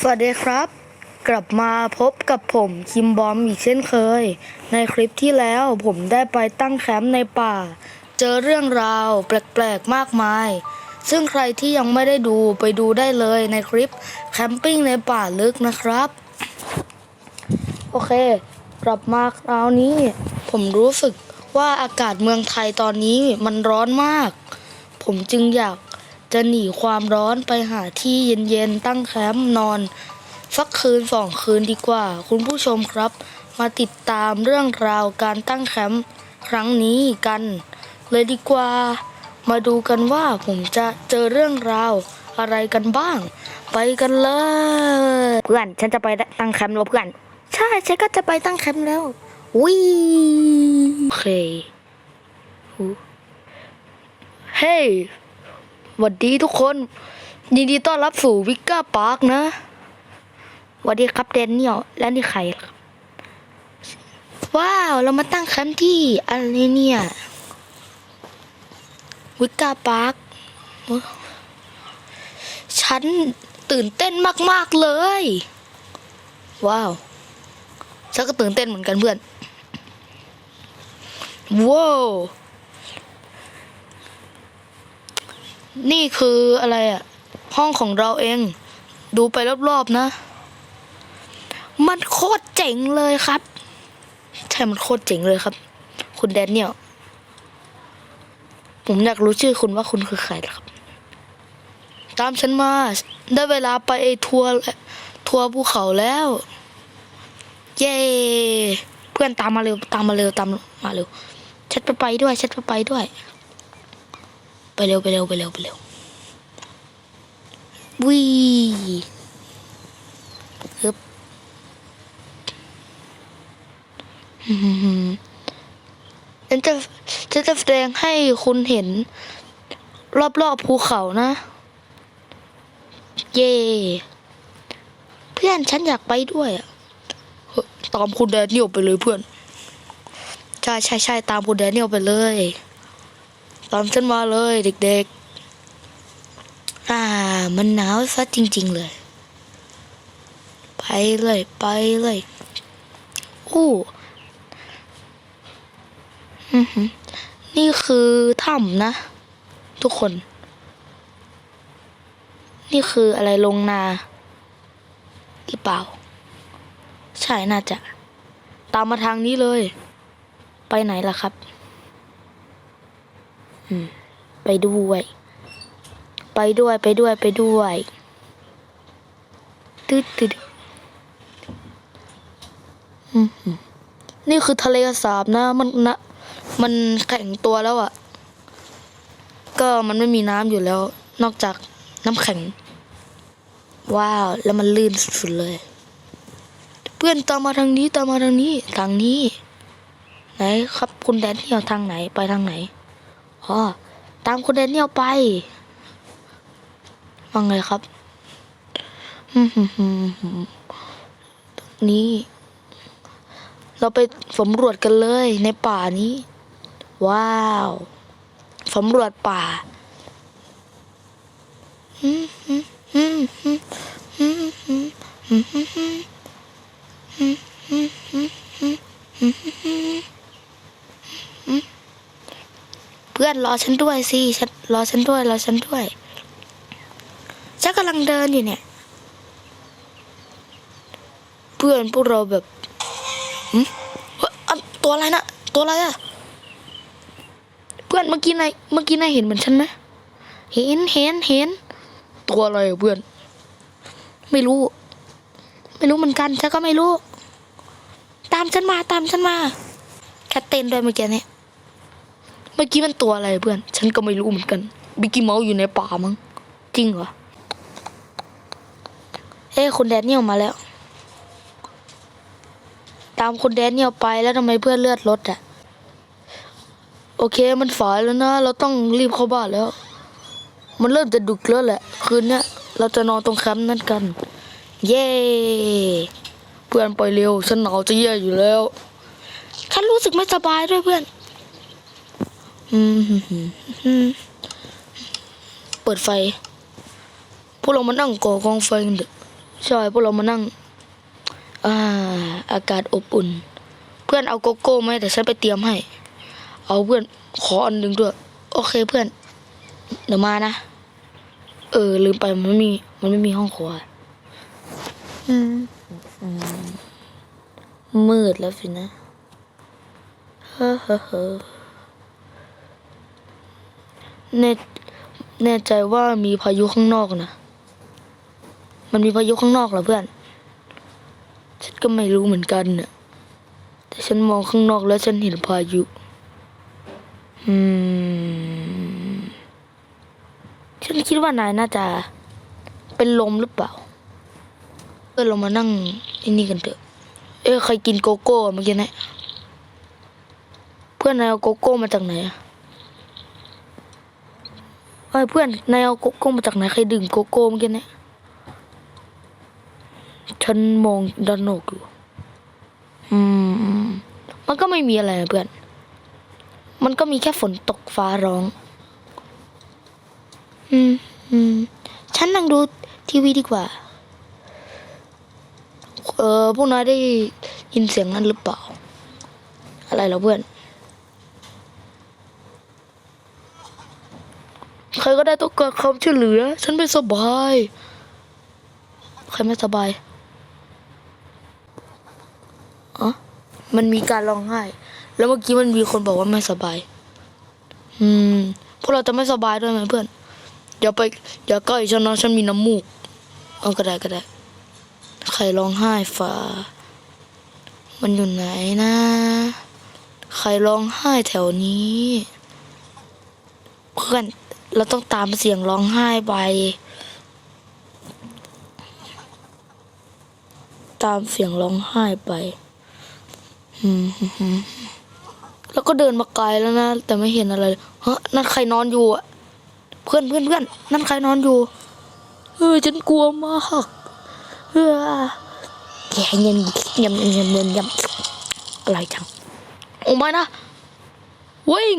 สวัสดีครับ กลับมาพบกับผมคิมบอมอีกเช่นเคย ในคลิปที่แล้วผมได้ไปตั้งแคมป์ในป่า เจอเรื่องราวแปลกๆมากมาย ซึ่งใครที่ยังไม่ได้ดูไปดูได้เลยในคลิปแคมปิ้งในป่าลึกนะครับ โอเค กลับมาคราวนี้ ผมรู้สึกว่าอากาศเมืองไทยตอนนี้มันร้อนมาก ผมจึงอยาก จะหนีความร้อนไปหาที่เย็นๆตั้งแคมป์นอน สักคืนสองคืนดีกว่า คุณผู้ชมครับ มาติดตามเรื่องราวการตั้งแคมป์ครั้งนี้กัน เลยดีกว่า มาดูกันว่าผมจะเจอเรื่องราวอะไรกันบ้าง ไปกันเลยเพื่อนฉันจะไปตั้งแคมป์แล้วเพื่อนใช่ฉันก็จะไปตั้งแคมป์แล้ววิโอเคหูเฮ้ย สวัสดีทุกคนยินดีต้อนรับสู่วิกเกอร์พาร์คนะสวัสดีครับเดนเนียลและนี่ใครครับว้าว เรามาตั้งแคมป์ที่อะไรเนี่ยวิกเกอร์พาร์คฉันตื่นเต้นมาก ๆ เลย ว้าวฉันก็ตื่นเต้นเหมือนกันเพื่อนว้าว นี่คืออะไรอะห้องของเราเอง ดูไปรอบๆนะ มันโคตรเจ๋งเลยครับ ใช่มันโคตรเจ๋งเลยครับ คุณแดเนียลผมอยากรู้ชื่อคุณว่าคุณคือใครล่ะครับ ตามฉันมา ได้เวลาไปทัวร์ทัวร์ภูเขาแล้ว เย้เพื่อนตามมาเร็วตามมาเร็วตามมาเร็วฉันไปไปด้วยฉันไปไปด้วย ไปเร็วไปเร็วไปเร็วไปเร็ววิฮึบฮึ่มฉันจะฉันจะแสดงให้คุณเห็น รอบๆภูเขานะ เย่เพื่อนฉันอยากไปด้วยอะตามคุณแดเนียลไปเลยเพื่อน ใช่ใช่ใช่ตามคุณแดเนียลไปเลย ตามฉันมาเลยเด็กๆ อ่า มันหนาวซะจริง ๆ เลย ไปเลยไปเลยอู้อื้อหือนี่คือถ้ำนะ ทุกคน นี่คืออะไรลงนาหรือเปล่า ใช่น่าจะ ตามมาทางนี้เลย ไปไหนล่ะครับ ไปด้วย ไปด้วยไปด้วยไปด้วยตืดตืดอืมอืมนี่คือทะเลสาบนะ มันนะมันแข็งตัวแล้วอะ่ะ ก็มันไม่มีน้ำอยู่แล้ว นอกจากน้ำแข็ง ว้าว แล้วมันลื่นสุดๆเลย เพื่อนตามมาทางนี้ตามมาทางนี้ ทางนี้ ไหนครับคุณแดนเนียลทางไหนไปทางไหน อ๋อตามคุณแดเนียลไปว่าไงครับตรงนี้ เราไปสำรวจกันเลยในป่านี้ ว้าวสำรวจป่าฮึ่ม เพื่อนรอฉันด้วยสิฉันรอฉันด้วยรอฉันด้วยฉันกำลังเดินอยู่เนี่ย เพื่อนพวกเราแบบหึเฮ้ยอะตัวอะไรนะตัวอะไรอะเพื่อนเมื่อกี้นายเมื่อกี้นายเห็นเหมือนฉันไหมเห็นเห็นเห็น ตัวอะไรเพื่อน ไม่รู้ ไม่รู้เหมือนกันฉันก็ไม่รู้ ตามฉันมาตามฉันมาแค่เต้นด้วยเมื่อกี้เนี่ย เมื่อกี้มันตัวอะไรเพื่อน ฉันก็ไม่รู้เหมือนกัน บิกกี้เมาส์อยู่ในป่ามั้ง จริงเหรอ เอ้คุณแดเนียลมาแล้ว ตามคุณแดเนียลไปแล้วทำไมเพื่อนเลือดลดอะโอเคมันฝายแล้วนะ เราต้องรีบเข้าบ้านแล้ว มันเริ่มจะดึกแล้วแหละ คืนเนี้ยเราจะนอนตรงแคมป์นั่นกัน เย้เพื่อนไปเร็วฉันหนาวจะแย่อยู่แล้ว ฉันรู้สึกไม่สบายด้วยเพื่อน เปิดไฟ พวกเรามานั่งก่อกองไฟกันเถอะใช่พวกเรามานั่ง อ่า อากาศอบอุ่น เพื่อนเอาโกโก้ไหมแต่ฉันไปเตรียมให้ เอาเพื่อนขออันหนึ่งด้วย โอเคเพื่อน เดี๋ยวมานะ เออ ลืมไปมันไม่มี มันไม่มีห้องครัวอืมอืมมืดแล้วสินะเฮ้อเฮ้อ แน่แน่ใจว่ามีพายุข้างนอกนะ มันมีพายุข้างนอกเหรอเพื่อน ฉันก็ไม่รู้เหมือนกันน่ะ แต่ฉันมองข้างนอกแล้วฉันเห็นพายุ อืม ฉันคิดว่านายน่าจะ เป็นลมหรือเปล่าเพื่อนเรามานั่งไอ้นี่กันเถอะ เอ้ใครกินโกโก้เมื่อกี้นะเพื่อนนายเอาโกโก้มาจากไหนอะ เอ้ยเพื่อนนายเอาโกโก้มาจากไหนใครดื่มโกโก้เมื่อกี้เนะฉันมองด้านนอกอยู่ อืม มันก็ไม่มีอะไรนะเพื่อน มันก็มีแค่ฝนตกฟ้าร้อง อืมอืมฉันนั่งดูทีวีดีกว่า เออพวกนายได้ยินเสียงนั้นหรือเปล่า อะไรเหรอเพื่อน ใค รก็ได้ต้องการความช่วยเหลือ ฉันไม่สบาย ใครไม่สบายอ๋อมันมีการร้องไห้ แล้วเมื่อกี้มันมีคนบอกว่าไม่สบาย อืม พวกเราจะไม่สบายด้วยไหมเพื่อนอย่าไปอย่าใกล้ฉันนะฉันมีน้ำมูก เอาก็ได้ก็ได้ ใครร้องไห้ฟ้ามันอยู่ไหนนะ ใครร้องไห้แถวนี้ เพื่อน เราต้องตามเสียงร้องไห้ไป ตามเสียงร้องไห้ไปแล้วก็เดินมาไกลแล้วนะ แต่ไม่เห็นอะไรเลยฮะนั่นใครนอนอยู่อะเพื่อนเพื่อนเพื่อนนั่นใครนอนอยู่เออฉันกลัวมากเออแกเงียบเงียบเงียบเงียบเงียบอะไรจังโอ้ไม่นะวิ่ง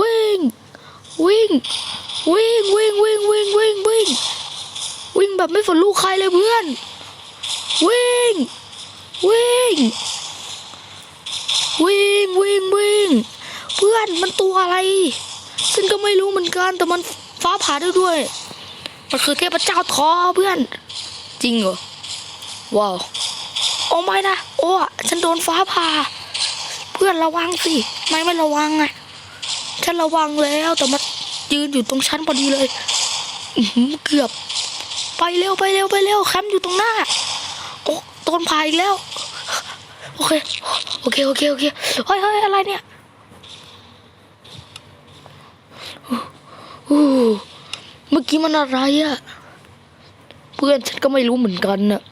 วิ่งวิ่ง วิ่งวิ่งวิ่งวิ่งวิ่งวิ่งวิ่งแบบไม่สนลูกใครเลยเพื่อน วิ่ง วิ่ง วิ่งวิ่งวิ่งเพื่อนมันตัวอะไรฉันก็ไม่รู้เหมือนกันแต่มันฟ้าผ่าได้ด้วยมันคือเทพเจ้าทอเพื่อน จริงเหรอว้าวโอ้ไม่นะโอ้ฉันโดนฟ้าผ่า เพื่อนระวังสิไม่ไม่ระวังอะฉันระวังแล้วแต่มัน ยืนอยู่ตรงชั้นพอดีเลยเกือบ ไปเร็วไปเร็วไปเร็วแคมป์อยู่ตรงหน้า โอ้โดนผ่าอีกแล้ว โอเค โอเค โอเค โอเค เฮ้ยเฮ้ยอะไรเนี่ยอู้เมื่อกี้มันอะไรอะเพื่อนฉันก็ไม่รู้เหมือนกันน่ะ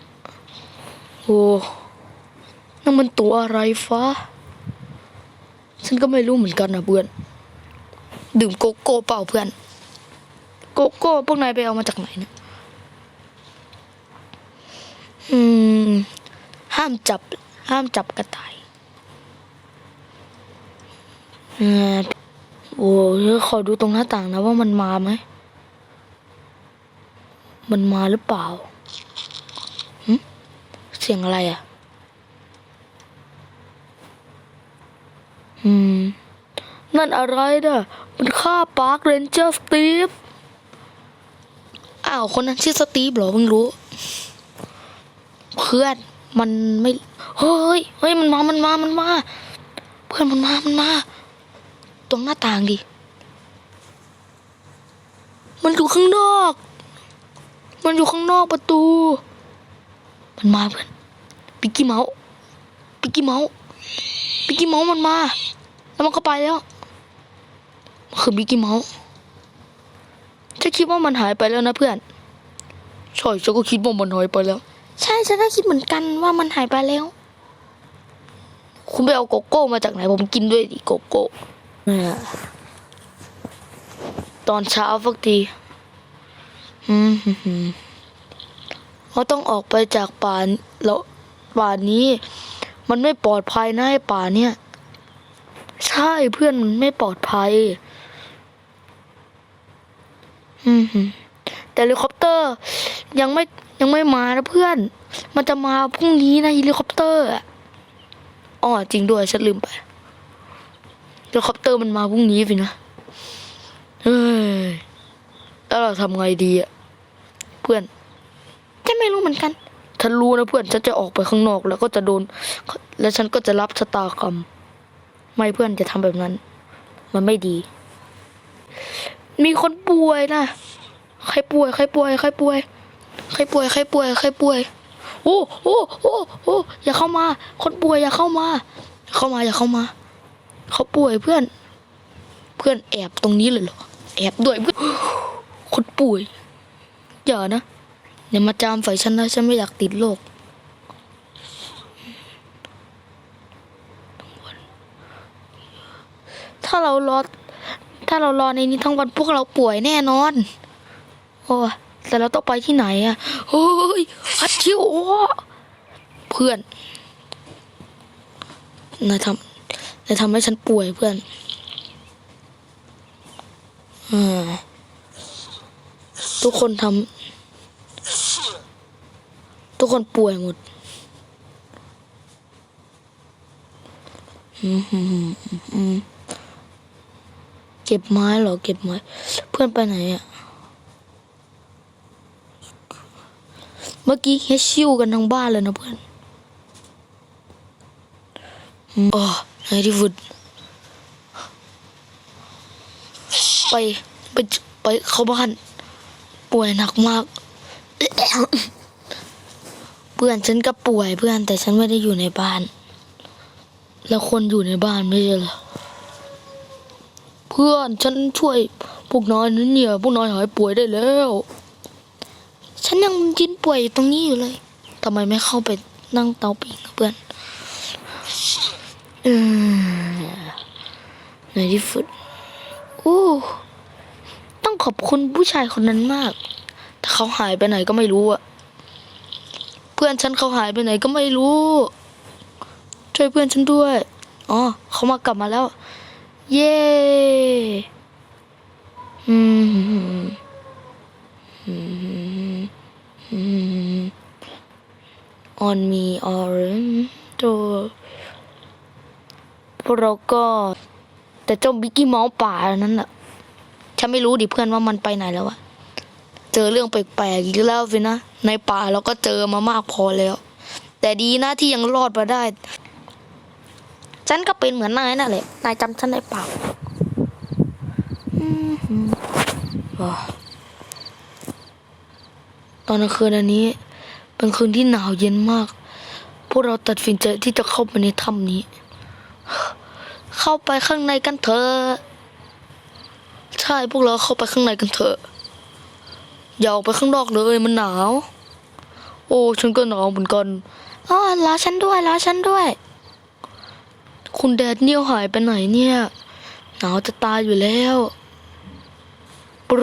โอ้นั่นมันตัวอะไรฟ้า ฉันก็ไม่รู้เหมือนกันนะเพื่อน ดื่มโกโก้เปล่าเพื่อน โกโก้พวกนายไปเอามาจากไหนเนี่ยอืม ห้ามจับ ห้ามจับกระต่ายอ่าโอ้ยขอดูตรงหน้าต่างนะว่ามันมาไหม มันมาหรือเปล่าเสียงอะไรอะ อืม นั่นอะไรน่ะ มันฆ่าปาร์คเรนเจอร์สตีฟอ้าวคนนั้นชื่อสตีฟเหรอเพิ่งรู้ เพื่อนมันไม่เฮ้ยเฮ้ยมันมามันมามันมา เพื่อนมันมามันมา ตรงหน้าต่างดิ มันอยู่ข้างนอก มันอยู่ข้างนอกประตู มันมาเพื่อนปิกกี้เมาส์ปิกกี้เมาส์ปิกกี้เมาส์มันมา แล้วมันก็ไปแล้ว คือบิกกี้เมาส์ฉันคิดว่ามันหายไปแล้วนะเพื่อน ใช่ฉันก็คิดว่ามันหายไปแล้ว ใช่ฉันก็คิดเหมือนกันว่ามันหายไปแล้ว คุณไปเอาโกโก้มาจากไหนผมกินด้วยดิโกโก้เนี่ยตอนเช้าฟักทีอืมหืมหืมเราต้องออกไปจากป่าแล้วป่านี้ มันไม่ปลอดภัยนะไอ้ป่าเนี่ย ใช่เพื่อนมันไม่ปลอดภัยอืมหืม แต่เฮลิคอปเตอร์ยังไม่ยังไม่มานะเพื่อน มันจะมาพรุ่งนี้นะเฮลิคอปเตอร์อ๋อจริงด้วยฉันลืมไปเฮลิคอปเตอร์มันมาพรุ่งนี้สินะเฮ้ยแล้วเราทำไงดีอะเพื่อนฉันไม่รู้เหมือนกันฉันรู้นะเพื่อนฉันจะออกไปข้างนอกแล้วก็จะโดน แล้วฉันก็จะรับชะตากรรม ไม่เพื่อนจะทำแบบนั้น มันไม่ดี มีคนป่วยนะใครป่วยใครป่วยใครป่วยใครป่วยใครป่วยใครป่วยโอ้โอ้โอ้โอ้อย่าเข้ามา คนป่วยอย่าเข้ามา เข้ามาอย่าเข้ามา เขาป่วยเพื่อน เพื่อนแอบตรงนี้เลยเหรอแอบด้วยเพื่อนคนป่วยอย่านะอย่ามาจามใส่ฉันนะฉันไม่อยากติดโรคถ้าเรารอ ถ้าเรารอในนี้ทั้งวันพวกเราป่วยแน่นอน โอ้แต่เราต้องไปที่ไหนอะเฮ้ยฮัตชิวโอ้เพื่อนนายทำนายทำให้ฉันป่วยเพื่อนอทุกคนทำทุกคนป่วยหมดอืมอืมอืมอืมเก็บไม้เหรอเก็บไม้ เพื่อนไปไหนอะเมื่อกี้เฮชิวกันทั้งบ้านเลยนะเพื่อนอืมอ๋อในที่สุดไปไปไปเข้าบ้าน ป่วยหนักมาก เพื่อนฉันก็ป่วยเพื่อนแต่ฉันไม่ได้อยู่ในบ้าน แล้วคนอยู่ในบ้านไม่ใช่เหรอ เพื่อนฉันช่วยพวกน้อยนั้นเนี่ยพวกน้อยหายป่วยได้แล้ว ฉันยังยืนป่วยตรงนี้อยู่เลยทำไมไม่เข้าไปนั่งเตาปิ้งเพื่อนอในที่สุดโอ้ต้องขอบคุณผู้ชายคนนั้นมาก แต่เขาหายไปไหนก็ไม่รู้อะเพื่อนฉันเขาหายไปไหนก็ไม่รู้ ช่วยเพื่อนฉันด้วย อ๋อเขามากลับมาแล้ว เย้อืม on me orange ตัวพวกเราก็ แต่เจ้าบิกกี้เมาส์ป่านั้นน่ะฉันไม่รู้ดิเพื่อนว่ามันไปไหนแล้วอะเจอเรื่องแปลกๆอีกแล้วสินะ ในป่าเราก็เจอมามากพอแล้ว แต่ดีนะที่ยังรอดมาได้ ฉันก็เป็นเหมือนนายนั่นแหละ นายจำฉันได้เปล่าตอนกลางคืนอันนี้ เป็นคืนที่หนาวเย็นมาก พวกเราตัดสินใจที่จะเข้าไปในถ้ำนี้ เข้าไปข้างในกันเถอะใช่พวกเราเข้าไปข้างในกันเถอะอย่าออกไปข้างนอกเลยมันหนาว โอ้ฉันก็หนาวเหมือนกันอ๋อรอฉันด้วยรอฉันด้วย คุณแดดเนียหายไปไหนเนี่ย หนาวจะตายอยู่แล้วปร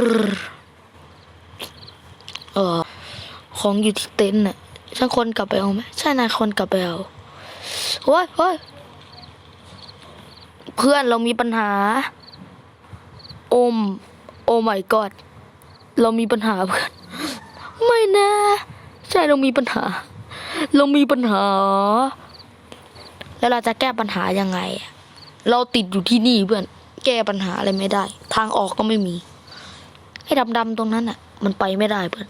เออของอยู่ที่เต็นท์น่ะฉันคนกลับไปเอาไหมใช่นายคนกลับไปเอาโอ้ยโอ้ยเพื่อนเรามีปัญหา โอม โอ้ my god เรามีปัญหาเพื่อน ไม่นะ ใช่เรามีปัญหา เรามีปัญหา แล้วเราจะแก้ปัญหายังไง เราติดอยู่ที่นี่เพื่อน แก้ปัญหาอะไรไม่ได้ ทางออกก็ไม่มีไอ้ดำๆตรงนั้นอะ มันไปไม่ได้เพื่อน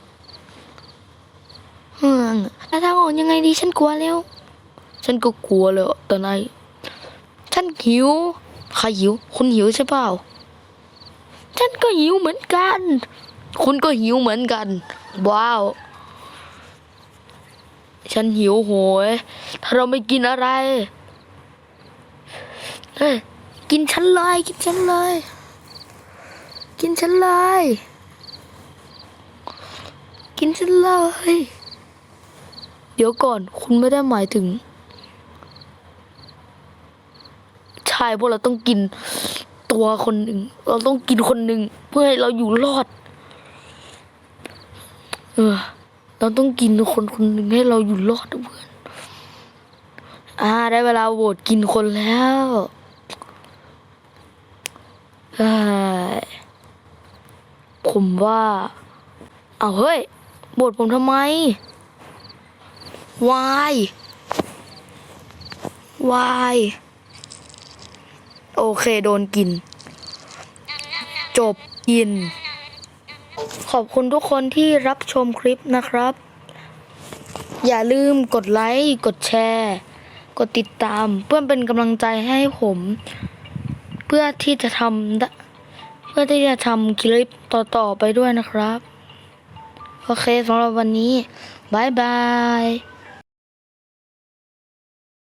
เฮืองแล้วทางออกยังไงดีฉันกลัวแล้ว ฉันก็กลัวเลยต่นายฉันหิวใครหิว คุณหิวใช่เปล่า ฉันก็หิวเหมือนกัน คุณก็หิวเหมือนกัน ว้าว ฉันหิวโหย ถ้าเราไม่กินอะไร เฮ้ยกินฉันเลย กินฉันเลย กินฉันเลย กินฉันเลย เดี๋ยวก่อนคุณไม่ได้หมายถึงใช่พวกเราต้องกินตัวคนหนึ่ง เราต้องกินคนหนึ่งเพื่อให้เราอยู่รอด เออ เราต้องกินคนคนหนึ่งให้เราอยู่รอดเพื่อน อ่า ได้เวลาโหวตกินคนแล้ว ผมว่า เอาเฮ้ยบทผมทำไมวายวายโอเคโดนกิน จบกิน ขอบคุณทุกคนที่รับชมคลิปนะครับ อย่าลืมกดไลค์ กดแชร์ กดติดตามเพื่อเป็นกำลังใจให้ผม เพื่อที่จะทำเพื่อที่จะทำคลิปต่อๆไปด้วยนะครับ โอเคสำหรับวันนี้บายบาย